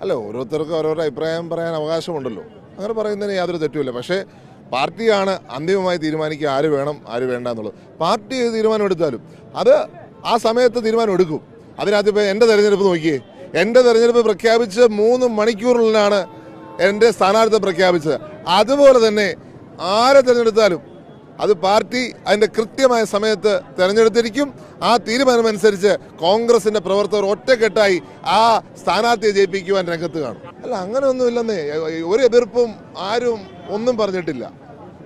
അല്ല ഓരോരുത്തർക്കും ഓരോരോ അഭിപ്രായം പറയാൻ അവകാശമുണ്ടല്ലോ. അങ്ങനെ പറയുന്നതിന് യാതൊരു തെറ്റുമില്ല. പക്ഷേ പാർട്ടിയാണ് അന്തിമമായി തീരുമാനിക്കുക ആര് വേണം ആര് വേണ്ട എന്നുള്ളത്. പാർട്ടി ഏത് തീരുമാനം എടുത്താലും അത് ആ സമയത്ത് തീരുമാനം എടുക്കും അതിനകത്ത് ഇപ്പോൾ എന്റെ തെരഞ്ഞെടുപ്പ് നോക്കിയേ. എന്റെ തെരഞ്ഞെടുപ്പ് പ്രഖ്യാപിച്ച് മൂന്ന് മണിക്കൂറിലാണ് എന്റെ സ്ഥാനാർത്ഥി പ്രഖ്യാപിച്ചത്. അതുപോലെ തന്നെ ആരെ തിരഞ്ഞെടുത്താലും അത് പാർട്ടി അതിന്റെ കൃത്യമായ സമയത്ത് തിരഞ്ഞെടുത്തിരിക്കും. ആ തീരുമാനമനുസരിച്ച് കോൺഗ്രസിന്റെ പ്രവർത്തകർ ഒറ്റക്കെട്ടായി ആ സ്ഥാനാർത്ഥിയെ ജയിപ്പിക്കുവാൻ രംഗത്ത് കാണും. അല്ല അങ്ങനെയൊന്നുമില്ലെന്നേ. ഒരു എതിർപ്പും ആരും ഒന്നും പറഞ്ഞിട്ടില്ല.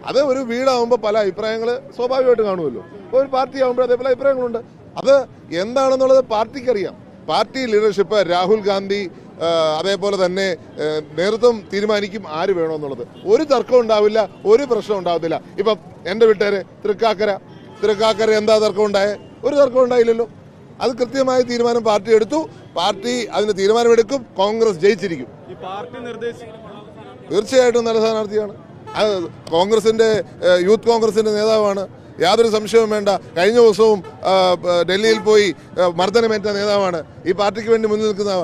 അത് ഒരു വീടാവുമ്പോൾ പല അഭിപ്രായങ്ങൾ സ്വാഭാവികമായിട്ട് കാണുമല്ലോ. ഒരു പാർട്ടി ആകുമ്പോൾ അതേപോലെ അഭിപ്രായങ്ങളുണ്ട്. അത് എന്താണെന്നുള്ളത് പാർട്ടിക്കറിയാം. പാർട്ടി ലീഡർഷിപ്പ് രാഹുൽ ഗാന്ധി അതേപോലെ തന്നെ നേതൃത്വം തീരുമാനിക്കും ആര് വേണമെന്നുള്ളത്. ഒരു തർക്കം ഉണ്ടാവില്ല ഒരു പ്രശ്നം ഉണ്ടാവത്തില്ല. ഇപ്പം എന്റെ വീട്ടുകാരെ തൃക്കാക്കര. തൃക്കാക്കര എന്താ തർക്കം ഉണ്ടായേ? ഒരു തർക്കം ഉണ്ടായില്ലല്ലോ. അത് കൃത്യമായ തീരുമാനം പാർട്ടി എടുത്തു. പാർട്ടി അതിന് തീരുമാനമെടുക്കും. കോൺഗ്രസ് ജയിച്ചിരിക്കും. തീർച്ചയായിട്ടും നല്ല സ്ഥാനാർത്ഥിയാണ്. അത് കോൺഗ്രസിന്റെ യൂത്ത് കോൺഗ്രസിന്റെ നേതാവാണ്. യാതൊരു സംശയവും വേണ്ട. കഴിഞ്ഞ ദിവസവും ഡൽഹിയിൽ പോയി മർദ്ദനമേറ്റ നേതാവാണ്. ഈ പാർട്ടിക്ക് വേണ്ടി മുന്നിൽ നിൽക്കുന്ന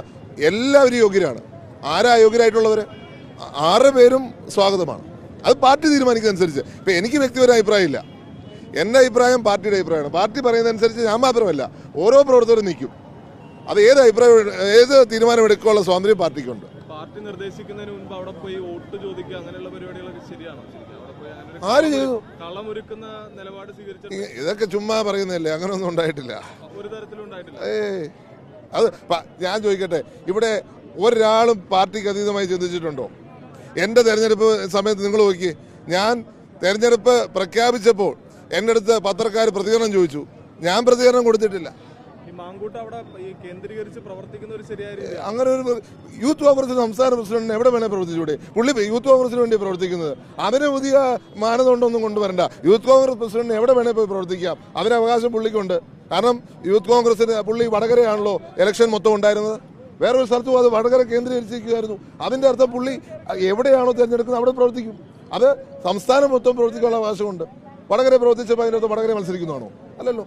എല്ലാവരും യോഗ്യരാണ്. ആരാ യോഗ്യരായിട്ടുള്ളവർ ആറ് പേരും സ്വാഗതമാണ്. അത് പാർട്ടി തീരുമാനിക്കുന്നതനുസരിച്ച് ഇപ്പം എനിക്ക് വ്യക്തിപര അഭിപ്രായമില്ല എന്റെ അഭിപ്രായം പാർട്ടിയുടെ അഭിപ്രായമാണ്. പാർട്ടി പറയുന്നതനുസരിച്ച് ഞാൻ മാത്രമല്ല ഓരോ പ്രവർത്തകരും നിൽക്കും. അത് ഏത് അഭിപ്രായം ഏത് തീരുമാനം എടുക്കാനുള്ള സ്വാതന്ത്ര്യം പാർട്ടിക്കുണ്ട്. പാർട്ടി നിർദ്ദേശിക്കുന്നതിന് മുൻപ് അവിടെ പോയി വോട്ട് ചോദിക്കുക അങ്ങനെയുള്ള പരിപാടികളൊക്കെ ശരിയാണോ? ആര് ചെയ്തു? കളമൊരുക്കുന്ന നിലപാട് ഇതൊക്കെ ചുമ്മാ പറയുന്നതല്ലേ? അങ്ങനെയൊന്നും ഉണ്ടായിട്ടില്ല. ഒരു തരത്തിലും ഉണ്ടായിട്ടില്ല. ഏയ്. അത് ഞാൻ ചോദിക്കട്ടെ ഇവിടെ ഒരാളും പാർട്ടിക്ക് അതീതമായി ചിന്തിച്ചിട്ടുണ്ടോ? എന്റെ തെരഞ്ഞെടുപ്പ് സമയത്ത് നിങ്ങൾ നോക്കി ഞാൻ തെരഞ്ഞെടുപ്പ് പ്രഖ്യാപിച്ചപ്പോൾ എന്റെ അടുത്ത് പത്രക്കാർ പ്രതികരണം ചോദിച്ചു. ഞാൻ പ്രതികരണം കൊടുത്തിട്ടില്ല. അങ്ങനെ ഒരു യൂത്ത് കോൺഗ്രസ് സംസ്ഥാന പ്രസിഡന്റിന് എവിടെ വേണേൽ പ്രവർത്തിച്ചൂടെ? പുള്ളി യൂത്ത് കോൺഗ്രസിന് വേണ്ടി പ്രവർത്തിക്കുന്നത്. അവരെ പുതിയ മാനദണ്ഡമൊന്നും കൊണ്ടുവരണ്ട. യൂത്ത് കോൺഗ്രസ് പ്രസിഡന്റിന് എവിടെ വേണേൽ പോയി പ്രവർത്തിക്കാം. അതിന് അവകാശം പുള്ളിക്കുണ്ട്. കാരണം യൂത്ത് കോൺഗ്രസിന് പുള്ളി വടകരയാണല്ലോ ഇലക്ഷൻ മൊത്തം ഉണ്ടായിരുന്നത്. വേറൊരു സ്ഥലത്തും അത് വടകര കേന്ദ്രീകരിച്ചിരിക്കുകയായിരുന്നു. അതിന്റെ അർത്ഥം പുള്ളി എവിടെയാണോ തിരഞ്ഞെടുക്കുന്നത് അവിടെ പ്രവർത്തിക്കും. അത് സംസ്ഥാനം മൊത്തം പ്രവർത്തിക്കാനുള്ള അവകാശമുണ്ട്. വടകര പ്രവർത്തിച്ചപ്പോൾ അതിനകത്ത് വടകര മത്സരിക്കുന്നതാണോ? അല്ലല്ലോ.